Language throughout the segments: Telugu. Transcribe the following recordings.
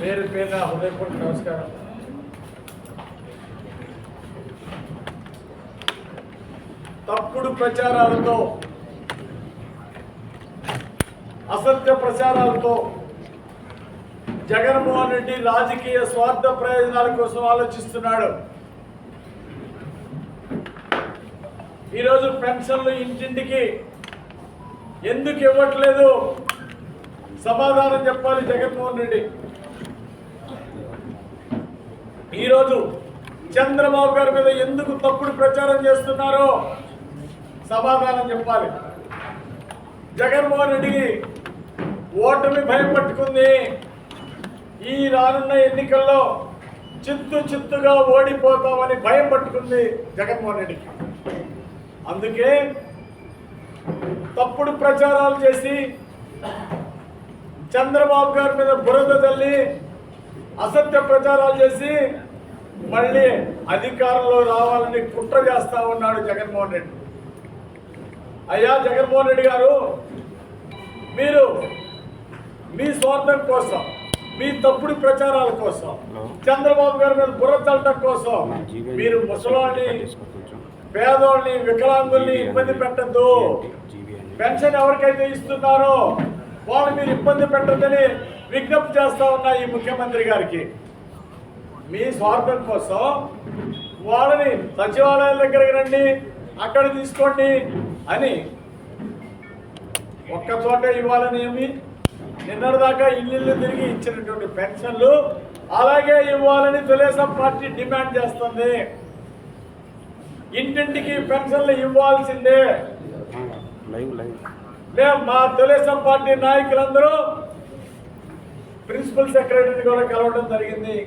పేరు పేరున హృదయపూర్వక నమస్కారం తప్పుడు ప్రచారాలతో అసత్య ప్రచారాలతో జగన్మోహన్ రెడ్డి రాజకీయ స్వార్థ ప్రయోజనాల కోసం ఆలోచిస్తున్నాడు. ఈరోజు పెన్షన్లు ఇంటింటికి ఎందుకు ఇవ్వట్లేదు? సమాధానం చెప్పాలి జగన్మోహన్ రెడ్డి. ఈరోజు చంద్రబాబు గారి మీద ఎందుకు తప్పుడు ప్రచారం చేస్తున్నారో సమాధానం చెప్పాలి. జగన్మోహన్ రెడ్డికి ఓటమి భయం పట్టుకుంది ఈ రానున్న ఎన్నికల్లో చిత్తు చిత్తుగా ఓడిపోతామని భయం పట్టుకుంది జగన్మోహన్ రెడ్డికి అందుకే తప్పుడు ప్రచారాలు చేసి చంద్రబాబు గారి మీద బురద తల్లి అసత్య ప్రచారాలు చేసి మళ్ళీ అధికారంలో రావాలని కుట్ర చేస్తా ఉన్నాడు జగన్మోహన్ రెడ్డి. అయ్యా జగన్మోహన్ రెడ్డి గారు మీరు మీ స్వార్థం కోసం మీ తప్పుడు ప్రచారాల కోసం చంద్రబాబు గారి మీద బుర్ర చల్లటం కోసం మీరు ముసలాన్ని పేదోళ్ళని వికలాంగుల్ని ఇబ్బంది పెట్టద్దు. పెన్షన్ ఎవరికైతే ఇస్తున్నారో వాళ్ళు మీరు ఇబ్బంది పెట్టద్దని విజ్ఞప్తి చేస్తా ఉన్నా ఈ ముఖ్యమంత్రి గారికి. మీ స్వార్థం కోసం వాళ్ళని సచివాలయాల దగ్గరికి రండి అక్కడ తీసుకోండి అని ఒక్క చోట ఇవ్వాలని ఏమి? నిన్నటిదాకా ఇల్లు తిరిగి ఇచ్చినటువంటి పెన్షన్లు అలాగే ఇవ్వాలని తెలుగుదేశం పార్టీ డిమాండ్ చేస్తుంది. ఇంటింటికి పెన్షన్లు ఇవ్వాల్సిందే. మేము మా తెలుగుదేశం పార్టీ నాయకులందరూ ప్రిన్సిపల్ సెక్రటరీని కూడా కలవడం జరిగింది.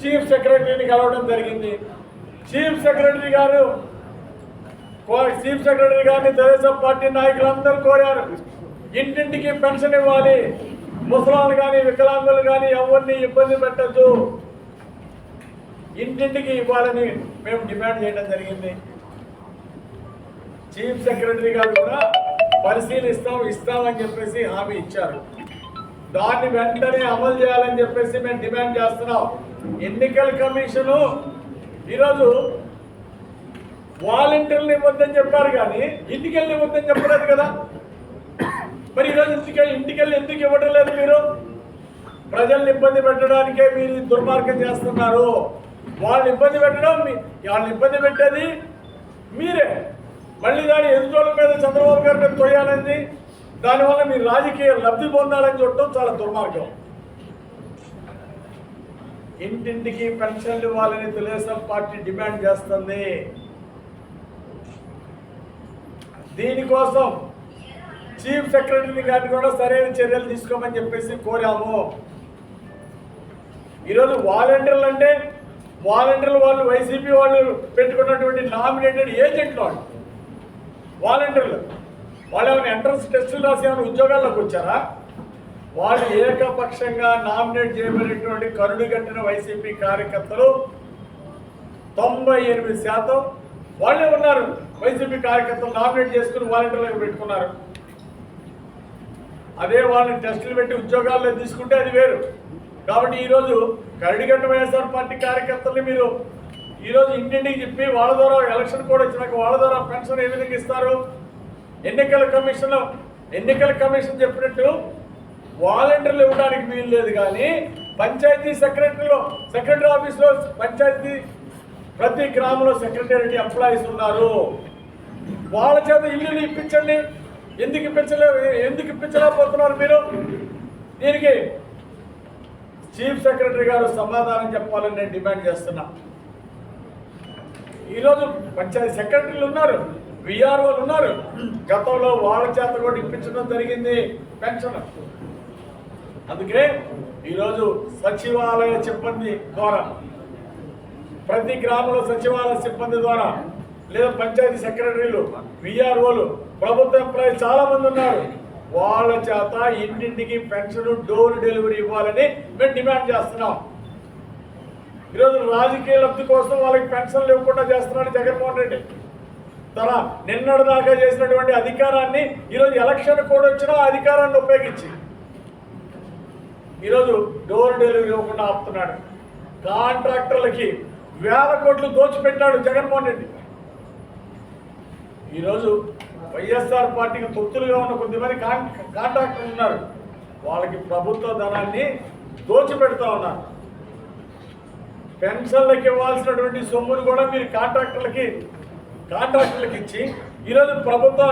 చీఫ్ సెక్రటరీని కలవడం జరిగింది. చీఫ్ సెక్రటరీ గారు చీఫ్ సెక్రటరీ గారిని తెలుగుదేశం పార్టీ నాయకులందరూ కోరారు. ఇంటింటికి పెన్షన్ ఇవ్వాలి. ముసలాలు కానీ వికలాంగులు కానీ ఎవరిని ఇబ్బంది పెట్టద్దు. ఇంటింటికి ఇవ్వాలని మేము డిమాండ్ చేయడం జరిగింది. చీఫ్ సెక్రటరీ గారు కూడా పరిశీలిస్తాం ఇస్తామని చెప్పేసి హామీ ఇచ్చారు. దాన్ని వెంటనే అమలు చేయాలని చెప్పేసి మేము డిమాండ్ చేస్తున్నాం. ఎన్నికల కమిషను ఈరోజు వాలంటీర్లు ఇవ్వద్దని చెప్పారు కానీ ఇంటికెళ్ళి ఇవ్వద్దని చెప్పలేదు కదా. మరి ఈరోజు ఇంటికి ఇంటికెళ్ళి ఎందుకు ఇవ్వడం లేదు మీరు? ప్రజల్ని ఇబ్బంది పెట్టడానికే మీరు దుర్మార్గం చేస్తున్నారు. వాళ్ళని ఇబ్బంది పెట్టడం మీ- వాళ్ళని ఇబ్బంది పెట్టేది మీరే. మళ్ళీ దాని ఎదుటోళ్ళ మీద చంద్రబాబు గారి మీద తొయ్యాలని దానివల్ల మీరు రాజకీయ లబ్ధి పొందాలని చూడటం చాలా దుర్మార్గం. ఇంటింటికి పెన్షన్లు ఇవ్వాలని తెలుగుదేశం పార్టీ డిమాండ్ చేస్తుంది. దీనికోసం చీఫ్ సెక్రటరీ గారిని కూడా సరైన చర్యలు తీసుకోమని చెప్పేసి కోరాము. ఈరోజు వాలంటీర్లు అంటే వాలంటీర్లు వాళ్ళు వైసీపీ వాళ్ళు పెట్టుకున్నటువంటి నామినేటెడ్ ఏజెంట్లు వాళ్ళు. వాలంటీర్లు. వాళ్ళు ఏమైనా ఎంట్రన్స్ టెస్టులు రాసి ఏమైనా ఉద్యోగాల్లోకి వచ్చారా? వాళ్ళు ఏకపక్షంగా నామినేట్ చేయబడినటువంటి కరుడు కట్టిన వైసీపీ కార్యకర్తలు తొంభై ఎనిమిది శాతం వాళ్ళే ఉన్నారు. వైసీపీ కార్యకర్తలు నామినేట్ చేసుకుని వాలంటీర్లకు పెట్టుకున్నారు. అదే వాళ్ళని టెస్టులు పెట్టి ఉద్యోగాల్లో తీసుకుంటే అది వేరు. కాబట్టి ఈరోజు కరడిగట్ట వైఎస్ఆర్ పార్టీ కార్యకర్తల్ని మీరు ఈరోజు ఇంటింటికి చెప్పి వాళ్ళ ద్వారా ఎలక్షన్ కోడ్ వచ్చినాక వాళ్ళ ద్వారా పెన్షన్ ఏ విధంగా ఇస్తారు? ఎన్నికల కమిషన్ ఎన్నికల కమిషన్ చెప్పినట్టు వాలంటీర్లు ఇవ్వడానికి వీలు లేదు కానీ పంచాయతీ సెక్రటరీలో సెక్రటరీ ఆఫీస్లో పంచాయతీ ప్రతి గ్రామంలో సెక్రటరీ ఎంప్లాయీస్ ఉన్నారు. వాళ్ళ చేత ఇల్లులు ఇప్పించండి. ఎందుకు ఇప్పించలే ఎందుకు ఇప్పించలేకపోతున్నారు మీరు? దీనికి చీఫ్ సెక్రటరీ గారు సమాధానం చెప్పాలని నేను డిమాండ్ చేస్తున్నా. ఈరోజు పంచాయతీ సెక్రటరీలు ఉన్నారు విఆర్ఓలు ఉన్నారు. గతంలో వాళ్ళ చేత కూడా ఇప్పించడం జరిగింది పెన్షన్. అందుకే ఈరోజు సచివాలయ సిబ్బంది ద్వారా ప్రతి గ్రామంలో సచివాలయ సిబ్బంది ద్వారా లేదా పంచాయతీ సెక్రటరీలు విఆర్ఓలు ప్రభుత్వ ఎంప్లాయీలు చాలా మంది ఉన్నారు. వాళ్ళ చేత ఇంటింటికి పెన్షన్ డోర్ డెలివరీ ఇవ్వాలని మేము డిమాండ్ చేస్తున్నాం. ఈరోజు రాజకీయ లబ్ధి కోసం వాళ్ళకి పెన్షన్లు ఇవ్వకుండా చేస్తున్నాడు జగన్మోహన్ రెడ్డి. తన నిన్నటి దాకా చేసినటువంటి అధికారాన్ని ఈరోజు ఎలక్షన్ కూడా వచ్చినా ఆ అధికారాన్ని ఉపయోగించి. ఈరోజు డోర్ డెలివరీ ఇవ్వకుండా ఆపుతున్నాడు. కాంట్రాక్టర్లకి వేల కోట్లు దోచిపెట్టాడు జగన్మోహన్ రెడ్డి. ఈరోజు వైఎస్ఆర్ పార్టీకి తొత్తులుగా ఉన్న కొద్దిమంది కాన్ కాంట్రాక్టర్లు ఉన్నారు. వాళ్ళకి ప్రభుత్వ ధనాన్ని దోచిపెడతా ఉన్నారు. పెన్షన్లకు ఇవ్వాల్సినటువంటి సొమ్మును కూడా మీరు కాంట్రాక్టర్లకి కాంట్రాక్టర్లకు ఇచ్చి ఈరోజు ప్రభుత్వ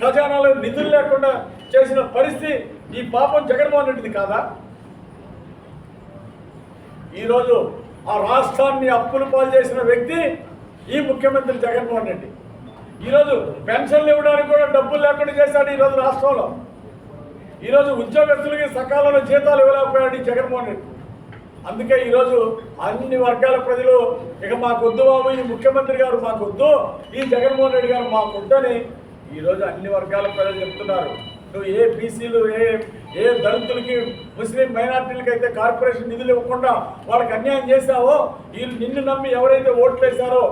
ఖజానాలో నిధులు లేకుండా చేసిన పరిస్థితి ఈ పాపం జగన్మోహన్ రెడ్డిది కాదా? ఈరోజు ఆ రాష్ట్రాన్ని అప్పులు పాలు చేసిన వ్యక్తి ఈ ముఖ్యమంత్రి జగన్మోహన్ రెడ్డి. ఈరోజు పెన్షన్లు ఇవ్వడానికి కూడా డబ్బులు లేకుండా చేశాడు ఈరోజు రాష్ట్రంలో. ఈరోజు ఉద్యోగస్తులకి సకాలంలో జీతాలు ఇవ్వలేకపోయాడు జగన్మోహన్ రెడ్డి. అందుకే ఈరోజు అన్ని వర్గాల ప్రజలు ఇక మాకొద్దు బాబు ఈ ముఖ్యమంత్రి గారు మాకొద్దు ఈ జగన్మోహన్ రెడ్డి గారు మాకొద్దని ఈరోజు అన్ని వర్గాల ప్రజలు చెప్తున్నారు. నువ్వు ఏ బీసీలు ఏ ఏ దళితులకి ముస్లిం మైనార్టీలకి అయితే కార్పొరేషన్ నిధులు ఇవ్వకుండా వాళ్ళకి అన్యాయం చేశావో వీళ్ళు నిన్ను నమ్మి ఎవరైతే ఓట్లు వేశారో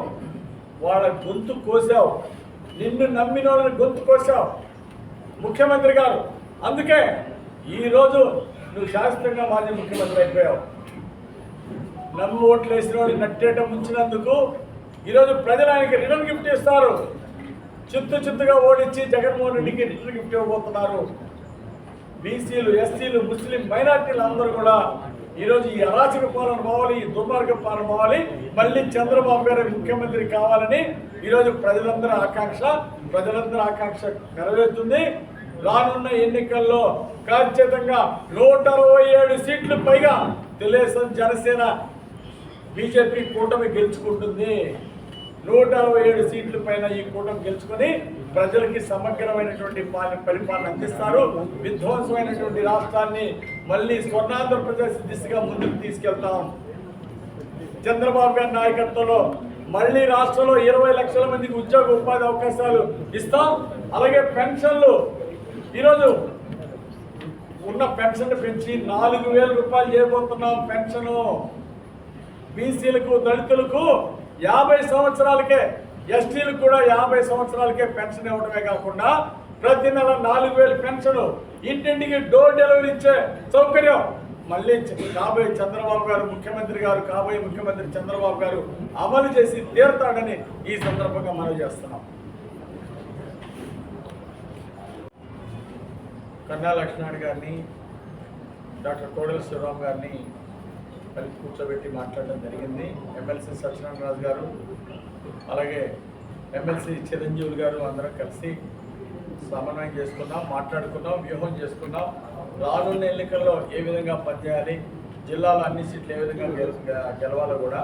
వాళ్ళ గొంతు కోసావు. నిన్ను నమ్మిన వాళ్ళని గొంతు కోసావు. ముఖ్యమంత్రి గారు అందుకే ఈరోజు నువ్వు శాశ్వతంగా మాజీ ముఖ్యమంత్రి అయిపోయావు. నమ్మి ఓట్లు వేసిన వాడిని నట్టేట ముంచినందుకు ఈరోజు ప్రజలు ఆయనకి రిటర్న్ గిఫ్ట్ ఇస్తారు. చిత్తు చిత్తుగా ఓడించి జగన్మోహన్ రెడ్డికి రిటర్న్ గిఫ్ట్ ఇవ్వబోతున్నారు. బీసీలు ఎస్సీలు ముస్లిం మైనార్టీలు అందరూ కూడా ఈరోజు ఈ అరాచక పాలన పోవాలి ఈ దుర్మార్గ పాలన పోవాలి. మళ్ళీ చంద్రబాబు గారు ముఖ్యమంత్రి కావాలని ఈరోజు ప్రజలందరి ఆకాంక్ష ప్రజలందరి ఆకాంక్ష నెరవేరుతుంది. రానున్న ఎన్నికల్లో ఖచ్చితంగా నూట అరవై ఏడు సీట్లు పైగా తెలుగుదేశం జనసేన బీజేపీ కూటమి గెలుచుకుంటుంది. నూట అరవై ఏడు సీట్ల పైన ఈ కూటమి గెలుచుకొని ప్రజలకి సమగ్రమైనటువంటి పరిపాలన అందిస్తారు. విధ్వంసమైనటువంటి రాష్ట్రాన్ని మళ్ళీ స్వర్ణాంధ్రప్రదేశ్ దిశగా ముందుకు తీసుకెళ్తాం. చంద్రబాబు గారి నాయకత్వంలో మళ్ళీ రాష్ట్రంలో ఇరవై లక్షల మందికి ఉద్యోగ ఉపాధి అవకాశాలు ఇస్తాం. అలాగే పెన్షన్లు. ఈరోజు ఉన్న పెన్షన్ పెంచి నాలుగు వేల రూపాయలు చేయబోతున్నాం పెన్షను. బీసీలకు దళితులకు యాభై సంవత్సరాలకే ఎస్టీలకు కూడా యాభై సంవత్సరాలకే పెన్షన్ ఇవ్వడమే కాకుండా ప్రతి నెల నాలుగు వేలు పెన్షన్ ఇంటింటికి డోర్ డెలివరీ ఇచ్చే సౌకర్యం. మళ్ళీ కాబోయే చంద్రబాబు గారు ముఖ్యమంత్రి గారు కాబోయే ముఖ్యమంత్రి చంద్రబాబు గారు అమలు చేసి తీరుతాడని ఈ సందర్భంగా మనం చేస్తున్నాం. కన్నా లక్ష్మణ్ గారిని డాక్టర్ కోడెల శివరామ్ గారిని కలిసి కూర్చోబెట్టి మాట్లాడడం జరిగింది. ఎమ్మెల్సీ సత్యనారాయణ రాజు గారు అలాగే ఎమ్మెల్సీ చిరంజీవులు గారు అందరం కలిసి సమన్వయం చేసుకున్నాం మాట్లాడుకున్నాం వ్యూహం చేసుకున్నాం రానున్న ఎన్నికల్లో ఏ విధంగా పనిచేయాలి జిల్లాలో అన్ని సీట్లు ఏ విధంగా గెలవాలో కూడా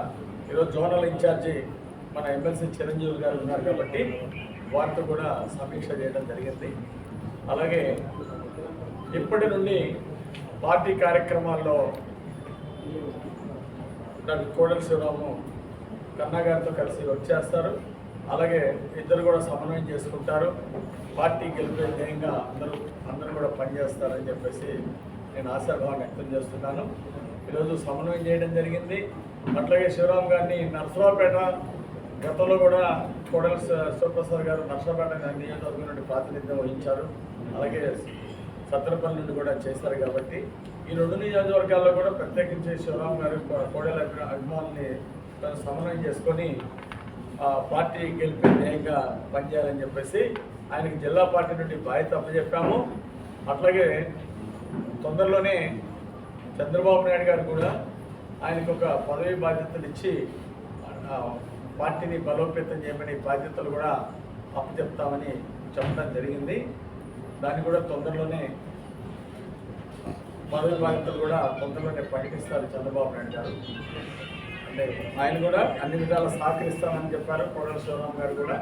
ఈరోజు జోనల్ ఇన్ఛార్జి మన ఎమ్మెల్సీ చిరంజీవి గారు ఉన్నారు కాబట్టి వారితో కూడా సమీక్ష చేయడం జరిగింది. అలాగే ఇప్పటి నుండి పార్టీ కార్యక్రమాల్లో డాక్టర్ కోడల శివరాము కన్నా గారితో కలిసి వర్క్ చేస్తారు. అలాగే ఇద్దరు కూడా సమన్వయం చేసుకుంటారు. పార్టీ గెలిపే ధ్యేయంగా అందరూ అందరూ కూడా పనిచేస్తారని చెప్పేసి నేను ఆశాభావం వ్యక్తం చేస్తున్నాను. ఈరోజు సమన్వయం చేయడం జరిగింది. అట్లాగే శివరామ్ గారిని నర్సరావుపేట గతంలో కూడా కోడల శివప్రసాద్ గారు నర్సరావుపేట నియోజకవర్గం నుండి ప్రాతినిధ్యం వహించారు. అలాగే సత్తరపల్లి నుండి కూడా చేశారు కాబట్టి ఈ రెండు నియోజకవర్గాల్లో కూడా ప్రత్యేకించి శివరామ్ గారు కోడెల అభిమానుల్ని తను సమన్వయం చేసుకొని పార్టీ గెలిపే ధ్యేయంగా పనిచేయాలని చెప్పేసి ఆయనకి జిల్లా పార్టీ నుండి బాధ్యత అప్పచెప్పాము. అట్లాగే తొందరలోనే చంద్రబాబు నాయుడు గారు కూడా ఆయనకు ఒక పదవి బాధ్యతలు ఇచ్చి పార్టీని బలోపేతం చేయమని బాధ్యతలు కూడా అప్పచెప్తామని చెప్పడం జరిగింది. దాన్ని కూడా తొందరలోనే పదవి బాధ్యతలు కూడా తొందరలోనే ప్రకటిస్తారు చంద్రబాబు నాయుడు గారు. ఆయన కూడా అన్ని విధాలు సహకరిస్తామని చెప్పారు. కోడల శివరామ్ గారు కూడా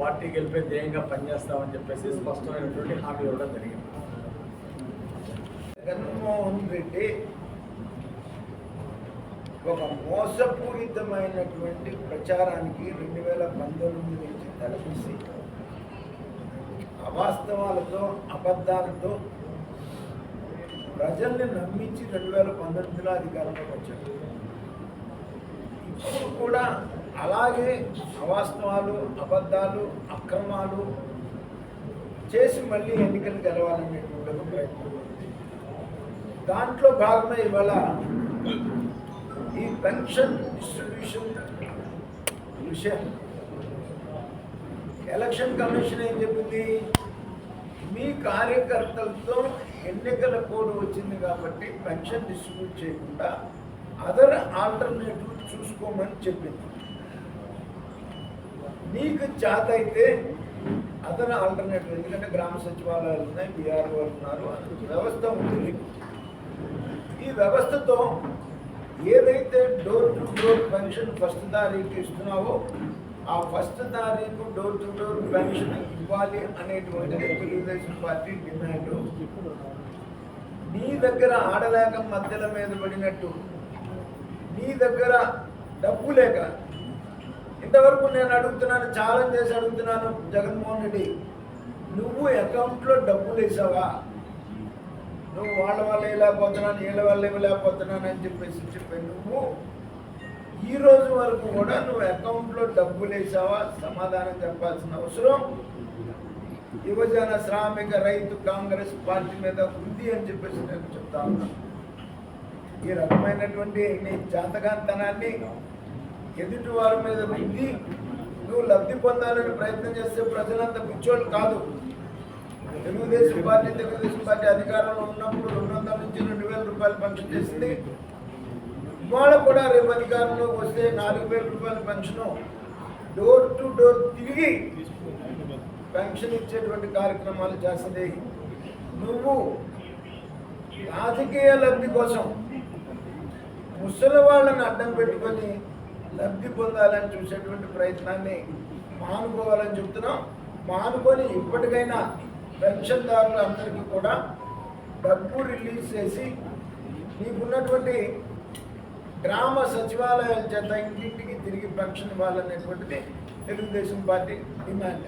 పార్టీ గెలిపే ధ్యేయంగా పనిచేస్తామని చెప్పేసి స్పష్టమైనటువంటి హామీ ఇవ్వడం జరిగింది. జగన్మోహన్ రెడ్డి ఒక మోసపూరితమైనటువంటి ప్రచారానికి రెండు వేల పంతొమ్మిది నుంచి తలపిసి అవాస్తవాలతో అబద్ధాలతో ప్రజల్ని నమ్మించి రెండు వేల పంతొమ్మిదిలో అధికారంలోకి వచ్చారు. కూడా అలాగే అవాస్తవాలు అబద్ధాలు అక్రమాలు చేసి మళ్ళీ ఎన్నికలు గెలవాలనేటువంటి ఒక ప్రయత్నం దాంట్లో భాగమే ఇవాళ ఈ పెన్షన్ డిస్ట్రిబ్యూషన్ విషయం. ఎలక్షన్ కమిషన్ ఏం చెప్పింది? మీ కార్యకర్తలతో ఎన్నికల కోడ్ వచ్చింది కాబట్టి పెన్షన్ డిస్ట్రిబ్యూట్ చేయకుండా అదర్ ఆల్టర్నేటివ్ చూసుకోమని చెప్పింది. నీకు చేత అయితే అదర్ ఆల్టర్నేటివ్ ఎందుకంటే గ్రామ సచివాలయాలు ఉన్నాయి బీఆర్ఓ ఉన్నారు వ్యవస్థ ఉంది ఈ వ్యవస్థతో ఏదైతే door to door pension first తారీఖు ఇస్తున్నావో ఆ ఫస్ట్ తారీఖు డోర్ టు డోర్ పెన్షన్ ఇవ్వాలి అనేటువంటిది తెలుగుదేశం పార్టీ డిమాండ్. నీ దగ్గర ఆడలేక మధ్యల మీద పడినట్టు నీ దగ్గర డబ్బు లేక ఇంతవరకు నేను అడుగుతున్నాను ఛాలెంజ్ చేసి అడుగుతున్నాను జగన్మోహన్ రెడ్డి నువ్వు అకౌంట్లో డబ్బులు వేసావా? నువ్వు వాళ్ళ వల్ల ఇవ్వలేకపోతున్నాను వీళ్ళ వల్ల ఇవ్వలేకపోతున్నాను అని చెప్పేసి చెప్పాను. నువ్వు ఈ రోజు వరకు కూడా నువ్వు అకౌంట్లో డబ్బులు వేసావా? సమాధానం చెప్పాల్సిన అవసరం యువజన శ్రామిక రైతు కాంగ్రెస్ పార్టీ మీద ఉంది అని చెప్పేసి నేను చెప్తా ఉన్నాను. ఈ రకమైనటువంటి నీ జాతకాంతనాన్ని ఎదుటి వారి మీద ఉంది నువ్వు లబ్ధి పొందాలని ప్రయత్నం చేస్తే ప్రజలంతా పిచ్చోళ్ళు కాదు. తెలుగుదేశం పార్టీ తెలుగుదేశం పార్టీ అధికారంలో ఉన్నప్పుడు రెండు వందల నుంచి రెండు వేల రూపాయలు పెన్షన్ చేసింది. ఇవాళ కూడా రేపు అధికారంలోకి వస్తే నాలుగు వేల రూపాయల పెన్షన్ డోర్ టు డోర్ తిరిగి పెన్షన్ ఇచ్చేటువంటి కార్యక్రమాలు చేస్తుంది. నువ్వు రాజకీయ లబ్ధి కోసం ముసలి వాళ్ళని అడ్డం పెట్టుకొని లబ్ధి పొందాలని చూసేటువంటి ప్రయత్నాన్ని మానుకోవాలని చెప్తున్నాం. మానుకొని ఇప్పటికైనా పెన్షన్దారులు అందరికీ కూడా డబ్బు రిలీజ్ చేసి నీకున్నటువంటి గ్రామ సచివాలయాల చేత ఇంటింటికి తిరిగి పెన్షన్ ఇవ్వాలనేటువంటిది తెలుగుదేశం పార్టీ డిమాండ్.